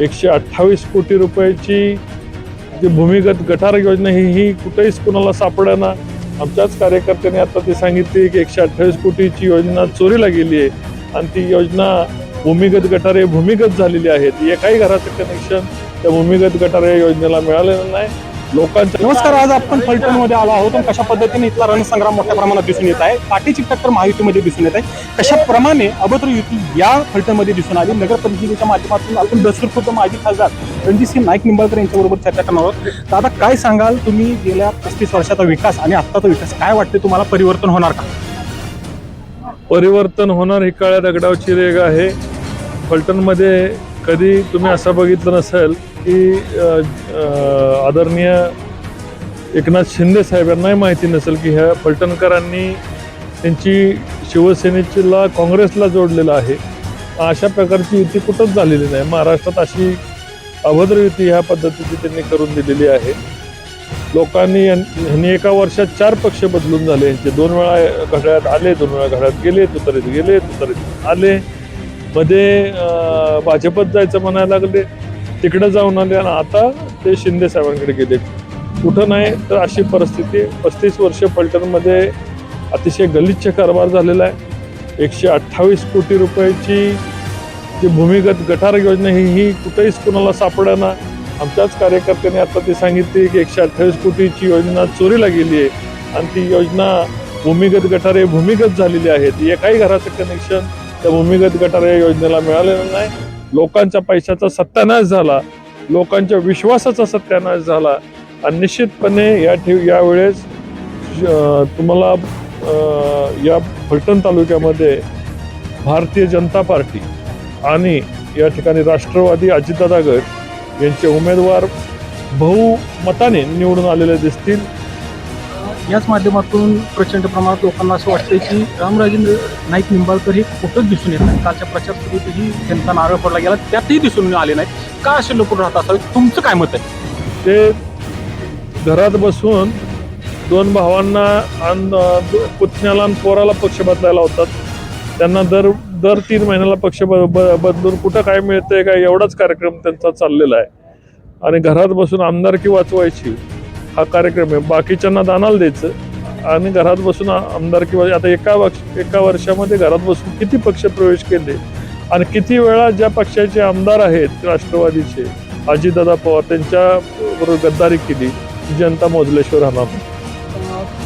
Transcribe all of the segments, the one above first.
एकशे अठ्ठावीस कोटी रुपयाची जी भूमिगत गटार योजना ही ही कुठेच कुणाला सापडेना. आमच्याच कार्यकर्त्यांनी आता ते सांगितले की एकशे अठ्ठावीस कोटीची योजना चोरीला गेली आहे. आणि ती योजना भूमिगत गटारे भूमिगत झालेली आहेत. एकाही घराचं कनेक्शन त्या भूमिगत गटारे योजनेला मिळालेलं नाही. लोकांच्या नमस्कार आज आपण फलटणमध्ये आलो आहोत. कशा पद्धतीने इथला रणसंग्राम मोठ्या प्रमाणात दिसून येत आहे? काटीची टक्कर महायुतीमध्ये दिसून येत आहे. कशाप्रमाणे अभद्र युती या फलटणमध्ये दिसून आली? नगर परिषदेच्या माध्यमातून आपण खुद्द माजी खासदार रणजितसिंह नाईक निंबाळकर यांच्याबरोबर चर्चा करणार आहोत. दादा काय सांगाल? तुम्ही गेल्या पस्तीस वर्षाचा विकास आणि आत्ताचा विकास काय वाटते तुम्हाला? परिवर्तन होणार का? परिवर्तन होणार ही काळ्या दगडावची रेग आहे. फलटणमध्ये कधी तुम्ही असं बघितलं नसेल की आदरणीय एकनाथ शिंदे साहेब यांनाही माहिती नसेल की ह्या फलटणकरांनी त्यांची शिवसेनेला काँग्रेसला जोडलेलं आहे. अशा प्रकारची युती कुठंच झालेली नाही. महाराष्ट्रात अशी अभद्र युती ह्या पद्धतीची त्यांनी करून दिलेली आहे. लोकांनी ह्यांनी एका वर्षात चार पक्ष बदलून झाले. यांचे दोन वेळा घड्याळात आले दोन वेळा घड्याळात गेले तुतारीत गेले तुतारीत आले. मध्ये भाजपत जायचं म्हणायला लागले. तिकडे जाऊन आले आणि आता ते शिंदे साहेबांकडे गेले. कुठं नाही तर अशी परिस्थिती पस्तीस वर्ष पलटणमध्ये अतिशय गलिच्छ कारभार झालेला आहे. एकशे अठ्ठावीस कोटी रुपयाची जी भूमिगत गटार योजना ही ही कुठेच कुणाला सापडेना. आमच्याच कार्यकर्त्यांनी आता ती सांगितली की एकशे अठ्ठावीस कोटीची योजना चोरीला गेली आहे. आणि ती योजना भूमिगत गटारे भूमिगत झालेली आहेत. एकाही घराचं कनेक्शन त्या भूमिगत गटारे योजनेला मिळालेलं नाही. लोकांच्या पैशाचा सत्यानाश झाला लोकांच्या विश्वासाचा सत्यानाश झाला. आणि निश्चितपणे या ठेव यावेळेस तुम्हाला या फलटण तालुक्यामध्ये भारतीय जनता पार्टी आणि या ठिकाणी राष्ट्रवादी अजितदादा गट यांचे उमेदवार बहुमताने निवडून आलेले दिसतील. याच माध्यमातून प्रचंड प्रमाणात लोकांना असं वाटतं की रामराजेंद्र नाईक निंबाळकर हे कुठंच दिसून येत नाही कालच्या प्रचार सभेतही त्यांचा नारळ पडला गेला. त्यातही दिसून आले नाही का असे लोक राहत असावे तुमचं काय मत आहे? ते घरात बसून दोन भावांना आणि पुतण्याला आणि पोराला पक्ष बदलायला होतात त्यांना दर दर तीन महिन्याला पक्ष ब ब- बदलून कुठं काय मिळतंय काय एवढाच कार्यक्रम त्यांचा चाललेला आहे. आणि घरात बसून आमदारकी वाचवायची हा कार्यक्रम आहे. बाकीच्यांना दानाला द्यायचं. आणि घरात बसून आमदार किंवा आता एका वर्ष एका वर्षामध्ये घरात बसून किती पक्ष प्रवेश केले? आणि किती वेळा ज्या पक्षाचे आमदार आहेत राष्ट्रवादीचे अजितदादा पवार त्यांच्या बरोबर गद्दारी केली जनता मोजलेश्वर राहणार.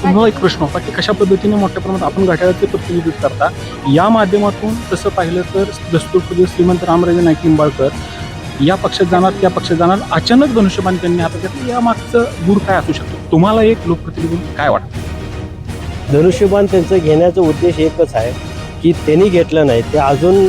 नाही. एक प्रश्न होता की कशा पद्धतीने मोठ्या प्रमाणात आपण घड्याळाचे प्रतिनिधित्व करता? या माध्यमातून तसं पाहिलं तर दस्तूर श्रीमंत रामराजे नाईक निंबाळकर या पक्षात जाणार त्या पक्षात जाणार. अचानक धनुष्यबाण त्यांनी हातात घेतलं. या मागचं गुर काय असू शकतो? तुम्हाला एक लोकप्रतिनिधी काय वाटतं? धनुष्यबाण त्यांचं घेण्याचा उद्देश एकच आहे की त्यांनी घेतलं नाही. ते अजून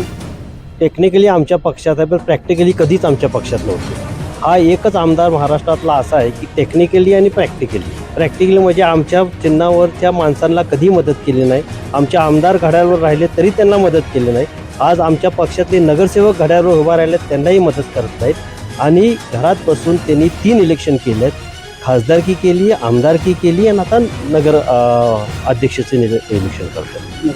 टेक्निकली आमच्या पक्षात आहे पण प्रॅक्टिकली कधीच आमच्या पक्षात नव्हते. हा एकच आमदार महाराष्ट्रातला असा आहे की टेक्निकली आणि प्रॅक्टिकली प्रॅक्टिकली म्हणजे आमच्या चिन्हावरच्या माणसांना कधी मदत केली नाही. आमच्या आमदार घड्याळवर राहिले तरी त्यांना मदत केली नाही. आज आमच्या पक्षातले नगरसेवक घड्याळवर उभा राहिले त्यांनाही मदत करत नाहीत. आणि घरात बसून त्यांनी तीन इलेक्शन केले आहेत खासदारकी केली आमदारकी केली आणि आता नगर अध्यक्षाचे निल- इलेक्शन करतात.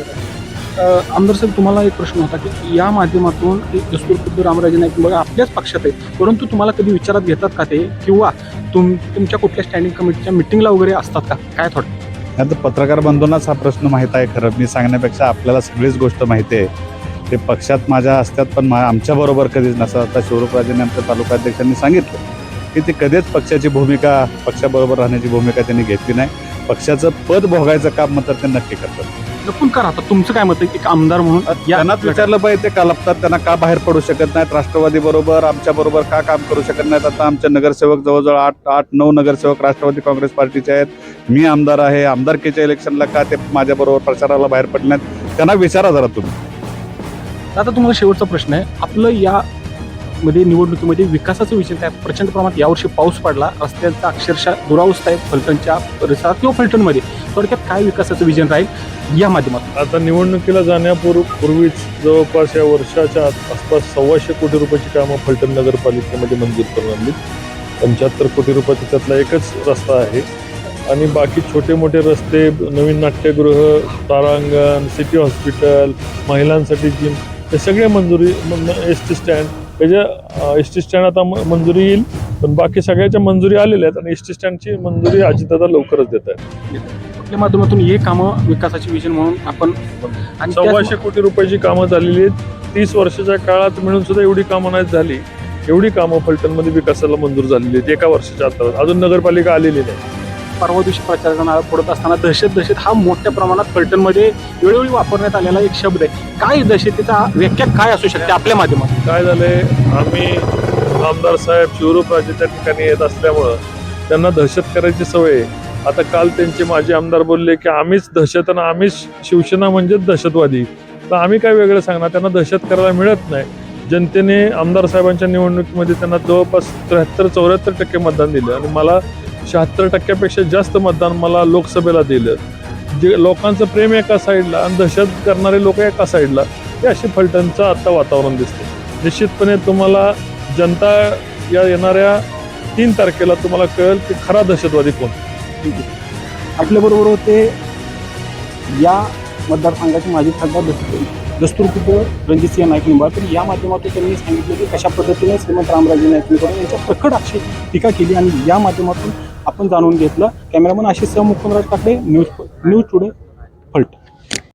अं, आमदार साहेब तुम्हाला एक प्रश्न होता की या माध्यमातून ते दस्तूर खुद्द रामराजे नाईक निंबाळकर आपल्याच पक्षात आहेत परंतु तुम्हाला कधी विचारात घेतात का ते? किंवा तुम तुमच्या कुठल्या स्टँडिंग कमिटीच्या मिटिंगला वगैरे असतात का? काय थोडं आता पत्रकार बंधूंनाच हा प्रश्न माहीत आहे खरं. मी सांगण्यापेक्षा आपल्याला सगळीच गोष्ट माहिती आहे. ते पक्षात माझ्या असतात पण मा आमच्याबरोबर कधीच नसतात आता शिवरूपराजेंनी आमच्या तालुकाध्यक्षांनी सांगितलं की ते कधीच पक्षाची भूमिका पक्षाबरोबर राहण्याची भूमिका त्यांनी घेतली नाही. पक्षाचं पद भोगायचं काम मात्र ते नक्की करतात. लपून का राहतात तुमचं काय मत आहे एक आमदार म्हणून त्यांनाच विचारलं पाहिजे ते का लपतात त्यांना का बाहेर पडू शकत नाहीत? राष्ट्रवादी बरोबर आमच्या बरोबर का काम करू शकत नाहीत? आता आमचे नगरसेवक जवळजवळ आठ आठ नऊ नगरसेवक राष्ट्रवादी काँग्रेस पार्टीचे आहेत. मी आमदार आहे. आमदारकीच्या इलेक्शनला का ते माझ्याबरोबर प्रचाराला बाहेर पडले नाहीत? त्यांना विचारा जरा तुम्ही. आता तुम्हाला शेवटचा प्रश्न आहे. आपलं या मध्ये निवडणुकीमध्ये विकासाचा विषय काय? प्रचंड प्रमाणात यावर्षी पाऊस पडला. रस्त्यांचा अक्षरशः दुरावस्था आहे फलटणच्या परिसरात किंवा फलटणमध्ये. थोडक्यात काय विकासाचं विजन राहील या माध्यमात आता निवडणुकीला जाण्यापूर्वी पूर्वीच जवळपास या वर्षाच्या आसपास सव्वाशे कोटी रुपयाची कामं फलटण नगरपालिकेमध्ये मंजूर करून आणली. पंच्याहत्तर कोटी रुपयाचा त्यातला एकच रस्ता आहे. आणि बाकी छोटे मोठे रस्ते नवीन नाट्यगृह तारांगण सिटी हॉस्पिटल महिलांसाठी जिम हे सगळे मंजुरी एस टी स्टँड त्याच्या एस टी स्टँड आता मंजुरी येईल पण बाकी सगळ्याच्या मंजुरी आलेल्या आहेत आणि एस टी स्टँडची मंजुरी अजितदादा लवकरच देत आहेत. आपल्या माध्यमातून हे कामं विकासाची विजन म्हणून आपण आणि सव्वाशे कोटी रुपयाची कामं झालेली आहेत. तीस वर्षाच्या काळात मिळून सुद्धा एवढी कामं नाही झाली. एवढी कामं फलटणमध्ये विकासाला मंजूर झालेली आहेत एका वर्षाच्या अंतरात अजून नगरपालिका आलेली नाही. परवा दिवशी प्रचाराचा पडत असताना दहशत दहशत हा मोठ्या प्रमाणात पर्यटनमध्ये वेळोवेळी वापरण्यात आलेला एक शब्द आहे. काय दहशतीचा व्याख्या काय असू शकते आपल्या माध्यमात काय झालंय आम्ही आमदार साहेब शिवरूपराजे त्या ठिकाणी येत असल्यामुळं त्यांना दहशत करायची सवय आहे. आता काल त्यांचे माजी आमदार बोलले की आम्हीच दहशत आणि आम्हीच शिवसेना म्हणजेच दहशतवादी. तर आम्ही काय वेगळं सांगणार? त्यांना दहशत करायला मिळत नाही. जनतेने आमदार साहेबांच्या निवडणुकीमध्ये त्यांना जवळपास त्र्याहत्तर चौऱ्याहत्तर टक्के मतदान दिलं. आणि मला शहात्तर टक्क्यापेक्षा जास्त मतदान मला लोकसभेला दिलं. जे लोकांचं प्रेम एका साईडला आणि दहशत करणारे लोक एका साईडला हे अशी फलटणचं आत्ता वातावरण दिसते. निश्चितपणे तुम्हाला जनता या येणाऱ्या तीन तारखेला तुम्हाला कळेल की खरा दहशतवादी कोण. आहे. आपल्याबरोबर होते या मतदारसंघाचे माजी खासदार दस्तूर कुटुंब रणजित सिंह नाईक निंबाळकर. या माध्यमातून त्यांनी सांगितलं की कशा पद्धतीने श्रीमंत रामराजे नाईक निंबाळकर यांच्या प्रकट अशी टीका केली आणि या माध्यमातून आपण जाणून घेतलं. कॅमेरामन आशिष सह Mukundraj Kakade news news today Phaltan.